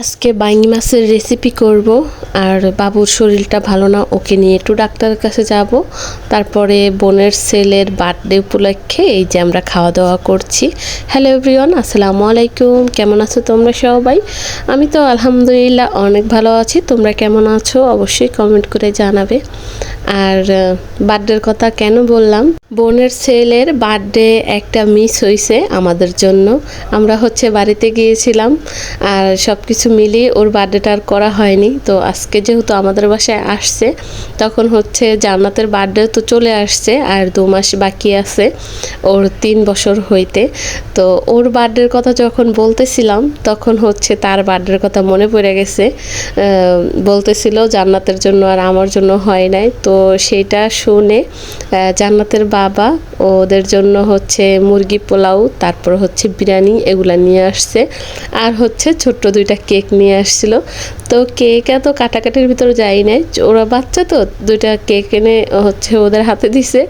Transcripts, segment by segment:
আজকে বাইং মাছের রেসিপি করব, আর বাবুর শরীরটা ভালো না, ওকে নিয়ে একটু ডাক্তারের কাছে যাব। তারপরে বোনের ছেলের বার্থডে উপলক্ষে এই যে আমরা খাওয়া দাওয়া করছি। হ্যালো এভরিওয়ান আসসালামু আলাইকুম, কেমন আছো তোমরা সবাই? আমি তো আলহামদুলিল্লাহ অনেক ভালো আছি, তোমরা কেমন আছো? অবশ্যই কমেন্ট করে জানাবে। আর বার্থডের কথা কেন বললাম? বোনের ছেলের বার্থডে একটা মিস হয়েছে আমাদের জন্য। আমরা হচ্ছে বাড়িতে গিয়েছিলাম আর সব কিছু মিলিয়ে ওর বার্থডেটা আর করা হয়নি। তো আজকে যেহেতু আমাদের বাসায় আসছে, তখন হচ্ছে জান্নাতের বার্থডে তো চলে আসছে আর দু মাস বাকি আছে ওর তিন বছর হইতে। তো ওর বার্থডের কথা যখন বলতেছিলাম, তখন হচ্ছে তার বার্থডের কথা মনে পড়ে গেছে। বলতেছিল জান্নাতের জন্য আর আমার জন্য হয় নাই। তো সেইটা শুনে জান্নাতের জান্নাতের বাবা, ওদের জন্য হচ্ছে মুরগি পোলাও, তারপর হচ্ছে বিরিয়ানি, এগুলো নিয়ে আসছে। আর হচ্ছে ছোট্ট দুইটা কেক নিয়ে আসছিল। তো কেক এত কাটাকাটির ভিতরে যাই নাই। ওরা বাচ্চা তো, দুইটা কেক এনে হচ্ছে ওদের হাতে দিছে।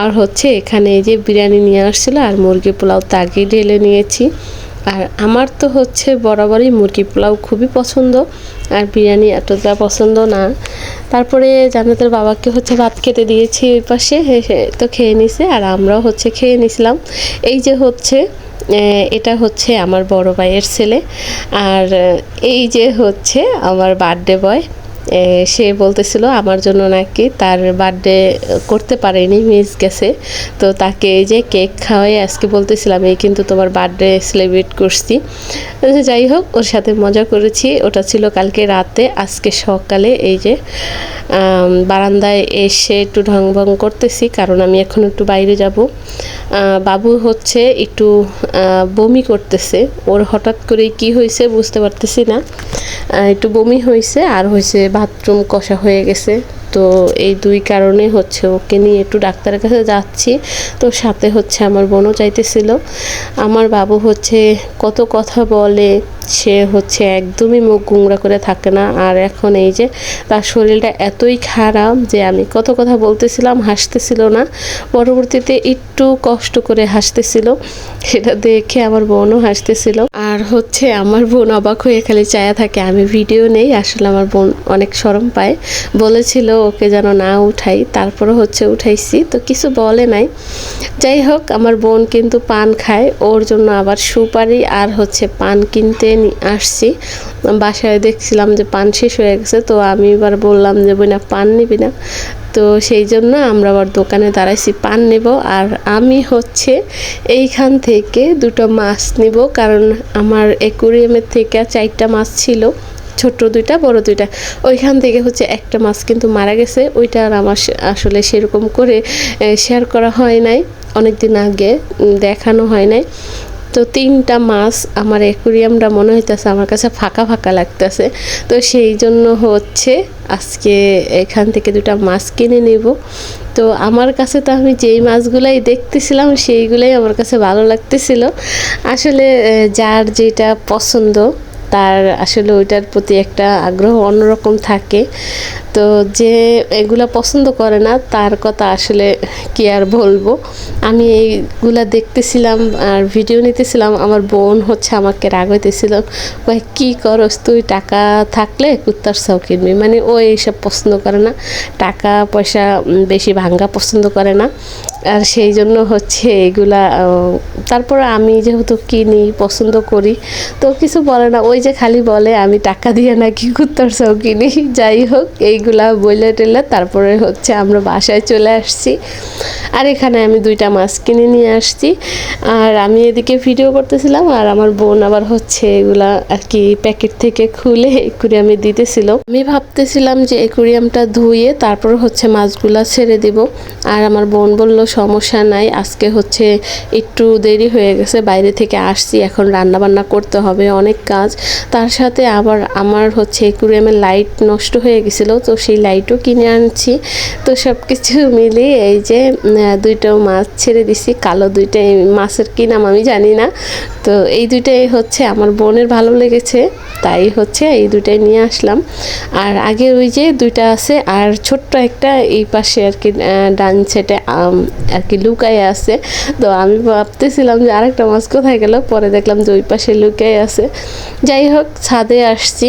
আর হচ্ছে এখানে এই যে বিরিয়ানি নিয়ে আসছিল, আর মুরগি পোলাও তাকে ঢেলে নিয়েছি। আর আমার তো হচ্ছে বরাবরই মুরগি পোলাও খুবই পছন্দ, আর বিরিয়ানি এতটা পছন্দ না। তারপরে জান্নাতের বাবাকে হচ্ছে ভাত খেতে দিয়েছি ওই পাশে তো খেয়ে নিছে, আর আমরাও হচ্ছে খেয়ে নিছিলাম। এই যে হচ্ছে এটা হচ্ছে আমার বড় ভাইয়ের ছেলে, আর এই যে হচ্ছে আমার বার্থডে বয় সে বলতেছিল আমার জন্য নাকি তার বার্থডে করতে পারেনি মিস গেছে। তো তাকে এই যে কেক খাওয়াই আজকে বলতেছিলাম, এই কিন্তু তোমার বার্থডে সেলিব্রেট করছি। যাই হোক, ওর সাথে মজা করেছি। ওটা ছিল কালকে রাতে, আজকে সকালে এই যে বারান্দায় এসে একটু ঢং ভং করতেছি, কারণ আমি এখন একটু বাইরে যাব। বাবু হচ্ছে একটু বমি করতেছে। ওর হঠাৎ করে কি হয়েছে বুঝতে পারতেছি না। একটু বমি হয়েছে আর হয়েছে বাথরুম কষা হয়ে গেছে। তো এই দুই কারণে হচ্ছে ওকে নিয়ে একটু ডাক্তারের কাছে যাচ্ছি। তো সাথে হচ্ছে আমার বোনও চাইতেছিল আমার বাবু হচ্ছে কত কথা বলে সে হচ্ছে একদমই মুখ গুংরা করে থাকে না। আর এখন এই যে তার শরীরটা এতই খারাপ যে আমি কত কথা বলতেছিলাম, হাসতেছিল না। পরবর্তীতে একটু কষ্ট করে হাসতেছিল। সেটা দেখে আমার বোনও হাসতেছিল। আর হচ্ছে আমার বোন অবাক হয়ে খালি চায়া থাকে, আমি ভিডিও নেই, আসলে আমার বোন অনেক সরম পায়। বলেছিল ওকে যেন না উঠাই তারপরে হচ্ছে উঠাইছি, তো কিছু বলে নাই। যাই হোক, আমার বোন কিন্তু পান খায়, ওর জন্য আবার সুপারি আর হচ্ছে পান কিনতে আসছি। বাসায় দেখছিলাম যে পান শেষ হয়ে গেছে, তো আমি এবার বললাম যে বইনা পান নিবি না। তো সেই জন্য আমরা আবার দোকানে দাঁড়াইছি, পান নেব। আর আমি হচ্ছে এইখান থেকে দুটো মাছ নিব, কারণ আমার অ্যাকুরিয়ামের থেকে চারটা মাছ ছিল, ছোট দুইটা, বড় দুইটা। ওইখান থেকে হচ্ছে একটা মাছ কিন্তু মারা গেছে, ওইটা আর আমার আসলে সেরকম করে শেয়ার করা হয় নাই। অনেক দিন আগে দেখানো হয় নাই। তো তিনটা মাছ আমার অ্যাকুরিয়ামটা মনে হইতেছে আমার কাছে ফাঁকা ফাঁকা লাগতেছে। তো সেই জন্য হচ্ছে আজকে এখান থেকে দুটা মাছ কিনে নেব। তো আমার কাছে তো আমি যেই মাছগুলাই দেখতেছিলাম সেইগুলাই আমার কাছে ভালো লাগতেছিল। আসলে যার যেটা পছন্দ, তার আসলে ওইটার প্রতি একটা আগ্রহ অন্যরকম থাকে। তো যে এগুলা পছন্দ করে না, তার কথা আসলে কি আর বলব। আমি এইগুলা দেখতেছিলাম আর ভিডিও নিতেছিলাম, আমার বোন হচ্ছে আমাকে রাগ হইতেছিল কয়, কী করস তুই? টাকা থাকলে কুত্তার চাও কিনবি? মানে ও এইসব পছন্দ করে না, টাকা পয়সা বেশি ভাঙ্গা পছন্দ করে না। আর সেই জন্য হচ্ছে এগুলা তারপর আমি যেহেতু কিনি, পছন্দ করি, তো কিছু বলে না। ওই যে খালি বলে, আমি টাকা দিয়ে নাকি কুত্তার চাও কিনি? যাই হোক এইগুলা বইলে টেলে তারপরে হচ্ছে আমরা বাসায় চলে আসছি। আর এখানে আমি দুইটা মাছ কিনে নিয়ে আসছি। আর আমি এদিকে ভিডিও করতেছিলাম, আর আমার বোন আবার হচ্ছে এগুলা আর কি প্যাকেট থেকে খুলে একুরিয়ামে দিতেছিল। আমি ভাবতেছিলাম যে একুরিয়ামটা ধুয়ে তারপর হচ্ছে মাছগুলা ছেড়ে দিব। আর আমার বোন বলল, সমস্যা নাই, আজকে হচ্ছে একটু দেরি হয়ে গেছে, বাইরে থেকে আসছি, এখন রান্না বান্না করতে হবে, অনেক কাজ। তার সাথে আবার আমার হচ্ছে একুরিয়ামের লাইট নষ্ট হয়ে গেছিল, তো সেই লাইটও কিনে আনছি। তো সব কিছু মিলিয়ে এই যে উম, দুইটাও মাছ ছেড়ে দিছি কালো দুইটাই মাছের কি নাম আমি জানি না। তো এই দুইটাই হচ্ছে আমার বোনের ভালো লেগেছে তাই হচ্ছে এই দুইটাই নিয়ে আসলাম। আর আগে ওই যে দুইটা আছে আর ছোট্ট একটা এই পাশে আর কি ডান সেটে আর কি লুকায় আছে। তো আমি ভাবতেছিলাম যে আরেকটা মাছ কোথায় গেল পরে দেখলাম যে ওই পাশে লুকায় আছে। যাই হোক ছাদে আসছি।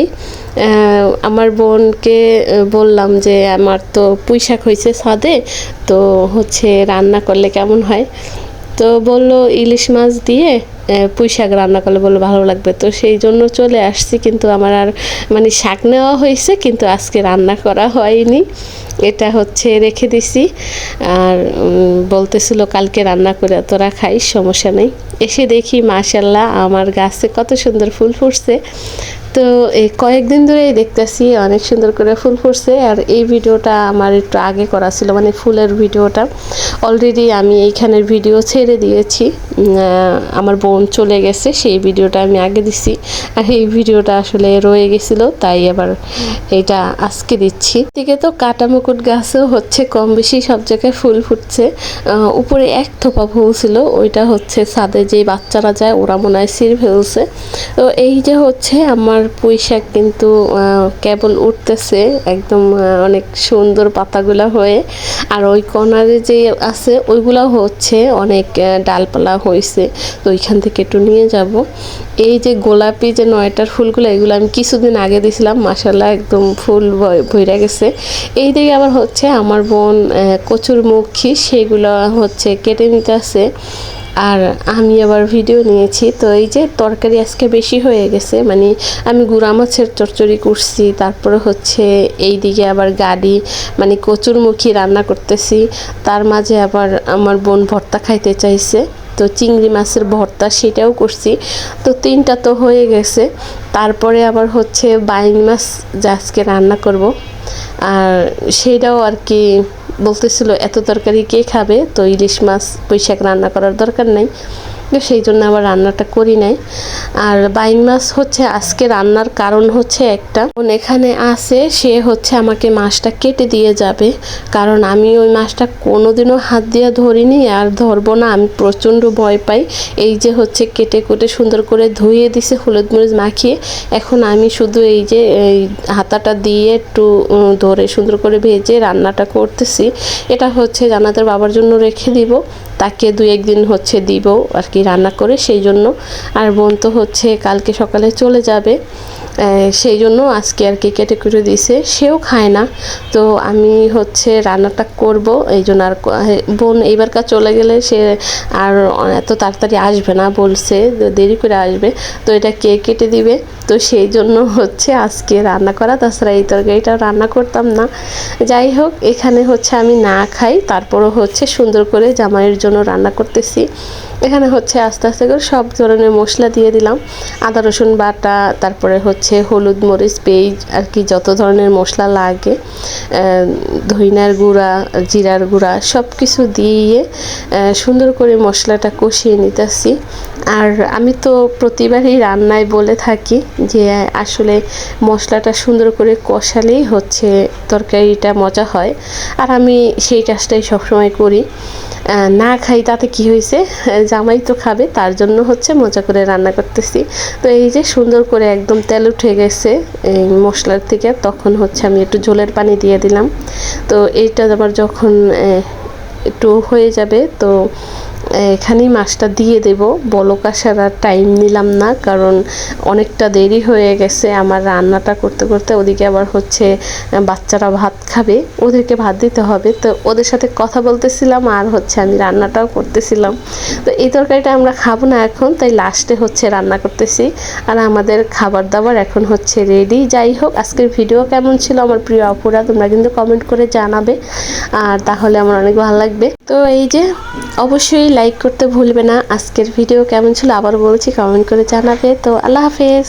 আমার বোনকে বললাম যে আমার তো পুঁই শাক হয়েছে ছাদে, তো হচ্ছে রান্না করলে কেমন হয়? তো বলল, ইলিশ মাছ দিয়ে পুঁই শাক রান্না করলে বলল ভালো লাগবে। তো সেই জন্য চলে আসছি, কিন্তু আমার আর মানে শাক নেওয়া হয়েছে, কিন্তু আজকে রান্না করা হয়নি। এটা হচ্ছে রেখে দিছি। আর বলতেছিল কালকে রান্না করে তোরা খাইস, সমস্যা নেই। এসে দেখি, মাশাল্লাহ, আমার গাছে কত সুন্দর ফুল ফুটছে। তো এই কয়েকদিন ধরেই দেখতেছি অনেক সুন্দর করে ফুল ফুটছে আর এই ভিডিওটা আমার একটু আগে করা ছিল মানে ফুলের ভিডিওটা। অলরেডি আমি এইখানের ভিডিও ছেড়ে দিয়েছি। আমার বোন চলে গেছে, সেই ভিডিওটা আমি আগে দিছি। আর এই ভিডিওটা আসলে রয়ে গেছিল, তাই আবার এটা আজকে দিচ্ছি। দিকে তো কাটা মুকুট গাছও হচ্ছে, কম বেশি সব জায়গায় ফুল ফুটছে। উপরে এক থোপা ফুল ছিল, ওইটা হচ্ছে ছাদে যে বাচ্চারা যায়, ওরা মনে হয় সির ফেলছে। তো এই যে হচ্ছে, আমার শাক কিন্তু কেবল উঠতেছে, একদম অনেক সুন্দর পাতাগুলা হয়ে। আর ওই কর্নারে যে আছে ওইগুলা হচ্ছে অনেক ডালপালা হয়েছে তো ওইখান থেকে একটু নিয়ে যাব। এই যে গোলাপি যে নয়টার ফুলগুলো এগুলো আমি কিছুদিন আগে দিয়েছিলাম মাসাল্লাহ একদম ফুল ভইরা গেছে। এই দিকে আবার হচ্ছে আমার বোন আহ, কচুর মুখী সেগুলো হচ্ছে কেটে নিতে আছে। আর আমি আবার ভিডিও নিয়েছি তো এই যে তরকারি আজকে বেশি হয়ে গেছে মানে আমি গুড়া মাছের চচ্চড়ি করছি তারপরে হচ্ছে এই দিকে আবার গাড়ি মানে কচুরমুখী রান্না করতেছি। তার মাঝে আবার আমার বোন ভর্তা খাইতে চাইছে। তো চিংড়ি মাছের ভর্তা সেটাও করছি। তো তিনটা তো হয়ে গেছে। তারপরে আবার হচ্ছে বাইন মাছ আজকে রান্না করব। আর সেটাও আর কি বলতেছিল, এত তরকারি কে খাবে? তো ইলিশ মাছ, পুঁইশাক রান্না করার দরকার নেই। তো সেই জন্য আবার রান্নাটা করি নাই। আর বাইং মাছ হচ্ছে আজকে রান্নার কারণ হচ্ছে একটা। এখানে আছে, সে হচ্ছে আমাকে মাছটা কেটে দিয়ে যাবে। কারণ আমি ওই মাছটা কোনোদিনও হাত দিয়ে ধরিনি, আর ধরবো না, আমি প্রচণ্ড ভয় পাই। এই যে হচ্ছে কেটে কুটে সুন্দর করে ধুয়ে দিছে, হলুদ মরিচ মাখিয়ে। এখন আমি শুধু এই যে, এই হাতাটা দিয়ে একটু ধরে সুন্দর করে ভেজে রান্নাটা করতেছি। এটা হচ্ছে জানাতের বাবার জন্য রেখে দিব। তাকে দু একদিন হচ্ছে দিব আর কি রান্না করে, সেই জন্য। আর বোন তো হচ্ছে কালকে সকালে চলে যাবে। সেই জন্য আজকে আর কি কেটে কুটে দিছে সেও খায় না। তো আমি হচ্ছে রান্নাটা করব, এই জন্য আর বোন এইবারকার চলে গেলে সে আর এত তাড়াতাড়ি আসবে না বলছে দেরি করে আসবে। তো এটা কে কেটে দিবে? তো সেই জন্য হচ্ছে আজকে রান্না করা। তাছাড়া এই তরকারিটা রান্না করতাম না। যাই হোক, এখানে হচ্ছে আমি না খাই। তারপরও হচ্ছে সুন্দর করে জামাইয়ের জন্য রান্না করতেছি। এখানে হচ্ছে আস্তে আস্তে করে সব ধরনের মশলা দিয়ে দিলাম। আদা, রসুন বাটা, তারপরে হচ্ছে হলুদ মরিচ, পেঁয়াজ, আর কি যত ধরনের মশলা লাগে ধইনার গুঁড়া, জিরার গুঁড়া সব কিছু দিয়ে সুন্দর করে মশলাটা কষিয়ে নিতেছি। আর আমি তো প্রতিবারই রান্নায় বলে থাকি যে, আসলে মশলাটা সুন্দর করে কষালেই হচ্ছে তরকারিটা মজা হয়। আর আমি সেই কাজটাই সবসময় করি। না খাই, তাতে কি হয়েছে? জামাই তো খাবে, তার জন্য হচ্ছে মজা করে রান্না করতেছি। তো এই যে সুন্দর করে একদম তেল উঠে গেছে এই মশলার থেকে, তখন হচ্ছে আমি একটু ঝোলের পানি দিয়ে দিলাম। তো এইটা আবার যখন একটু হয়ে যাবে, তো এখানেই মাছটা দিয়ে দেব। বলক আসার আর টাইম নিলাম না, কারণ অনেকটা দেরি হয়ে গেছে আমার রান্নাটা করতে করতে। ওদিকে আবার হচ্ছে বাচ্চারা ভাত খাবে, ওদেরকে ভাত দিতে হবে। তো ওদের সাথে কথা বলতেছিলাম আর হচ্ছে আমি রান্নাটাও করতেছিলাম। তো এই তরকারিটা আমরা খাব না এখন, তাই লাস্টে হচ্ছে রান্না করতেছি। আর আমাদের খাবার দাবার এখন হচ্ছে রেডি যাই হোক, আজকের ভিডিও কেমন ছিল আমার প্রিয় আপুরা, তোমরা কিন্তু কমেন্ট করে জানাবে। আর তাহলে আমার অনেক ভালো লাগবে। তো এই যে, অবশ্যই লাইক করতে ভুলবে না। আজকের ভিডিও কেমন ছিল আবার বলছি কমেন্ট করে জানাবে। তো আল্লাহ হাফেজ।